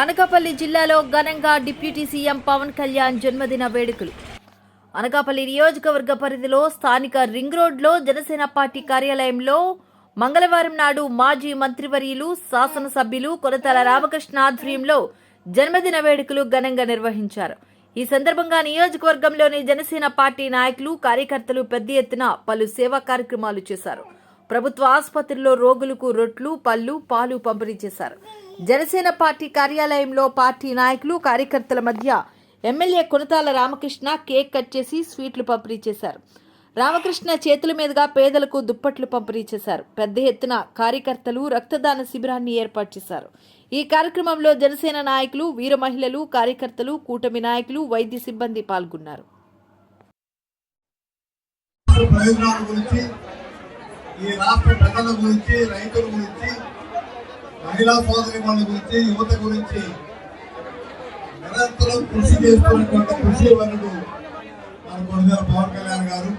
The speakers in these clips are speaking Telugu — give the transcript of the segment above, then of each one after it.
అనకాపల్లి జిల్లాలో ఘనంగా డిప్యూటీ సీఎం పవన్ కళ్యాణ్ జన్మదిన వేడుకలు. అనకాపల్లి నియోజకవర్గ పరిధిలో స్థానిక రింగ్ రోడ్లో జనసేన పార్టీ కార్యాలయంలో మంగళవారం నాడు మాజీ మంత్రివర్యులు శాసనసభ్యులు కొనతల రామకృష్ణ ఆధ్వర్యంలో జన్మదిన వేడుకలు ఘనంగా నిర్వహించారు. ఈ సందర్భంగా నియోజకవర్గంలోని జనసేన పార్టీ నాయకులు కార్యకర్తలు పెద్ద ఎత్తున పలు సేవా కార్యక్రమాలు చేశారు. ప్రభుత్వ ఆసుపత్రిలో రోగులకు రొట్లు పళ్ళు పాలు పంపిణీ చేశారు. జనసేన పార్టీ కార్యాలయంలో పార్టీ నాయకులు కార్యకర్తల మధ్య MLA Konathala Ramakrishna cake cut చేసి స్వీట్లు పంపిణీ చేశారు. రామకృష్ణ చేతుల మీదుగా పేదలకు దుప్పట్లు పంపిణీ చేశారు. పెద్ద ఎత్తున కార్యకర్తలు రక్తదాన శిబిరాన్ని ఏర్పాటు చేశారు. ఈ కార్యక్రమంలో జనసేన నాయకులు వీర మహిళలు కార్యకర్తలు కూటమి నాయకులు వైద్య సిబ్బంది పాల్గొన్నారు. ఈ రాష్ట్ర ప్రజల గురించి రైతుల గురించి మహిళా సోదరి గురించి యువత గురించి నిరంతరం కృషి చేస్తున్నటువంటి కృషి వనుడు మన కొడుదల పవన్ కళ్యాణ్ గారు.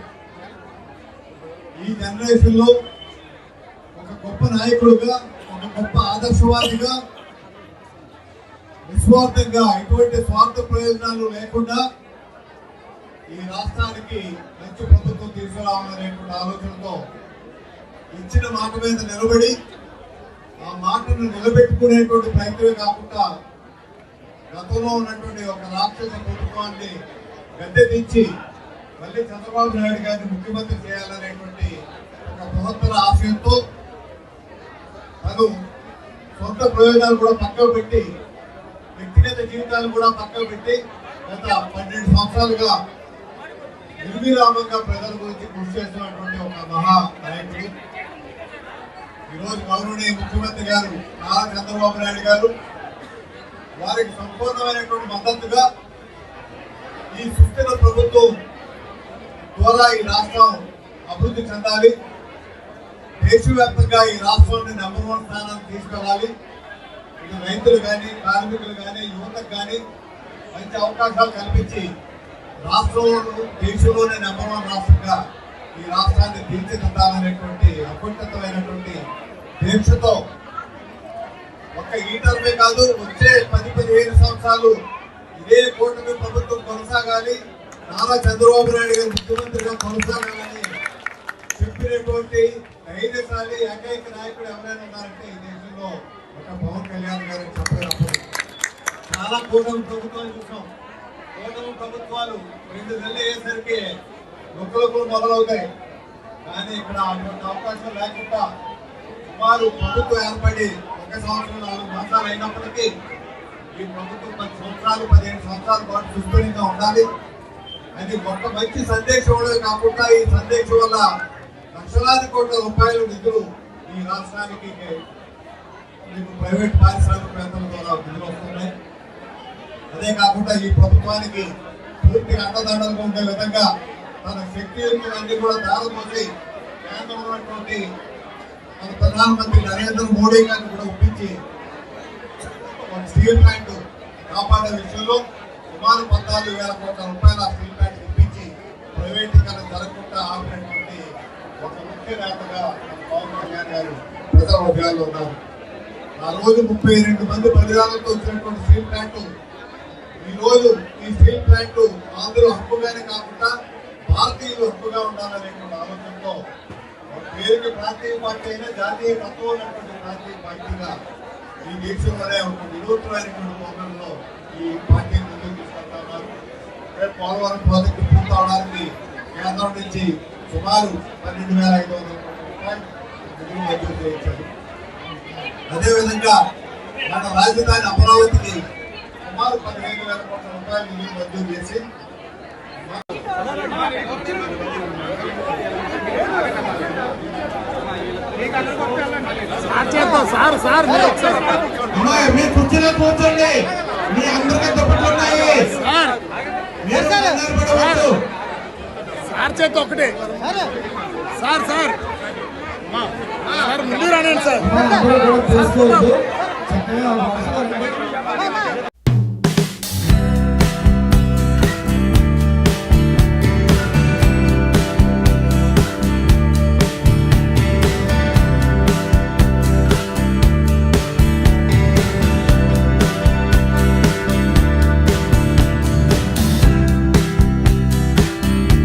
ఈ జనరేషన్లో ఒక గొప్ప నాయకుడుగా ఒక గొప్ప ఆదర్శవాదిగా నిస్వార్థంగా ఎటువంటి స్వార్థ ప్రయోజనాలు లేకుండా ఈ రాష్ట్రానికి మంచి ప్రభుత్వం తీసుకురావాలనేటువంటి ఆలోచనతో ఇచ్చిన మాట మీద నిలబడి ఆ మాటను నిలబెట్టుకునేటువంటి ప్రయత్నమే కాకుండా గతంలో ఉన్నటువంటి ఒక రాక్షస ప్రభుత్వాన్ని గద్దె తెచ్చి మళ్ళీ చంద్రబాబు నాయుడు గారిని ముఖ్యమంత్రి చేయాలనేటువంటి ఒక బృహత్తర ఆశయంతో తను సొంత ప్రయోజనాలు కూడా పక్కకు పెట్టి వ్యక్తిగత జీవితాలు కూడా పక్కకు పెట్టి గత పన్నెండు సంవత్సరాలుగా నిర్విరామంగా ప్రజల గురించి కృషి చేస్తున్నటువంటి ఒక మహా నాయకుడు. ఈరోజు గౌరవనీయ ముఖ్యమంత్రి గారు నారా చంద్రబాబు నాయుడు గారు వారికి సంపూర్ణమైనటువంటి మద్దతుగా ఈ సుస్థిర ప్రభుత్వం ద్వారా ఈ రాష్ట్రం అభివృద్ధి చెందాలి. దేశవ్యాప్తంగా ఈ రాష్ట్రాన్ని నెంబర్ వన్ స్థానానికి తీసుకెళ్ళాలి ఇటు రైతులు కానీ కార్మికులు కానీ యువతకు కానీ మంచి అవకాశాలు కల్పించి రాష్ట్రంలో దేశంలోనే నెంబర్ వన్ రాష్ట్రంగా ఈ రాష్ట్రాన్ని తీర్చిదిద్దాలనేటువంటి అకుంఠితమైనటువంటి దీక్షతో ఒక్క ఈ టర్మే కాదు వచ్చే పది పదిహేను సంవత్సరాలు ఇదే కూటమి ప్రభుత్వం కొనసాగాలి. నారా చంద్రబాబు నాయుడు గారు ముఖ్యమంత్రిగా కొనసాగాలని చెప్పినటువంటి ధైర్యశాలి ఏకైక నాయకుడు ఎవరైనా ఉన్నారంటే ఈ దేశంలో ఒక పవన్ కళ్యాణ్ గారు చెప్పలేనప్పుడు చాలా కూటమి ప్రభుత్వాలు చూసాం. కూటమి ప్రభుత్వాలు రెండు నెలలు అయ్యేసరికి నొక్కులకు మొదలవుతాయి. కానీ ఇక్కడ అటువంటి అవకాశం లేకుండా సుమారు ప్రభుత్వం ఏర్పడి ఒక సంవత్సరం నాలుగు మాసాలు అయినప్పటికీ ఈ ప్రభుత్వం పది సంవత్సరాలు పదిహేను సంవత్సరాల పాటు సుస్థిరంగా ఉండాలి. అది గొప్ప మంచి సందేశం కాకుండా ఈ సందేశం వల్ల లక్షలాది కోట్ల రూపాయల నిధులు ఈ రాష్ట్రానికి మీకు ప్రైవేట్ పారిశ్రామికవేత్తల ద్వారా నిధులు వస్తున్నాయి. అదే కాకుండా ఈ ప్రభుత్వానికి పూర్తిగా అండదండలుగా ఉండే విధంగా తన అన్ని కూడా దారపోసి కేంద్రంలో ఉన్నటువంటి మన ప్రధానమంత్రి నరేంద్ర మోడీ గారిని కూడా ఒప్పించి ఒక స్టీల్ ప్లాంట్ కాపాడే విషయంలో సుమారు పద్నాలుగు వేల కోట్ల రూపాయల స్టీల్ ప్లాంట్ ఇప్పించి ప్రైవేటీకరణ జరగకుండా ఆపినటువంటి ఒక ముఖ్య నేతగా పవన్ కళ్యాణ్ గారు ప్రజా ఉద్యోగాల్లో ఉన్నారు. ఆ రోజు ముప్పై రెండు మంది బలిదానంతో వచ్చినటువంటి స్టీల్ ప్లాంట్ ఈ రోజు ఈ స్టీల్ ప్లాంట్ ఆంధ్రుల హక్కుగానే కాకుండా భారతీయులు హక్కుగా ఉండాలనేటువంటి ఆలోచనతో పేరుకి ప్రాంతీయ పార్టీ అయినా జాతీయ తత్వం ఉన్నటువంటి ప్రాంతీయ పార్టీగా ఈ దేశంలోనే ఒక వినూత్నమైనటువంటి కోణంలో ఈ పార్టీని ముందుకు తీసుకెళ్తా ఉన్నారు. రేపు పోలవరం ప్రాజెక్టు పూర్తి అవడానికి కేంద్రం నుంచి సుమారు పన్నెండు వేల ఐదు వందల కోట్ల రూపాయలు మంజూరు చేయించారు. అదేవిధంగా మన రాజధాని అమరావతికి సుమారు పదిహేను వేల కోట్ల రూపాయలు నిధులు మంజూరు చేసి సార్ సార్ మీ కుర్చీలో కూర్చోండి. మీ అందరికీ దుప్పట్లు ఉన్నాయి. సార్. చేద్దాం ఒకటే సార్ సార్ సార్. ముందు రానండి సార్.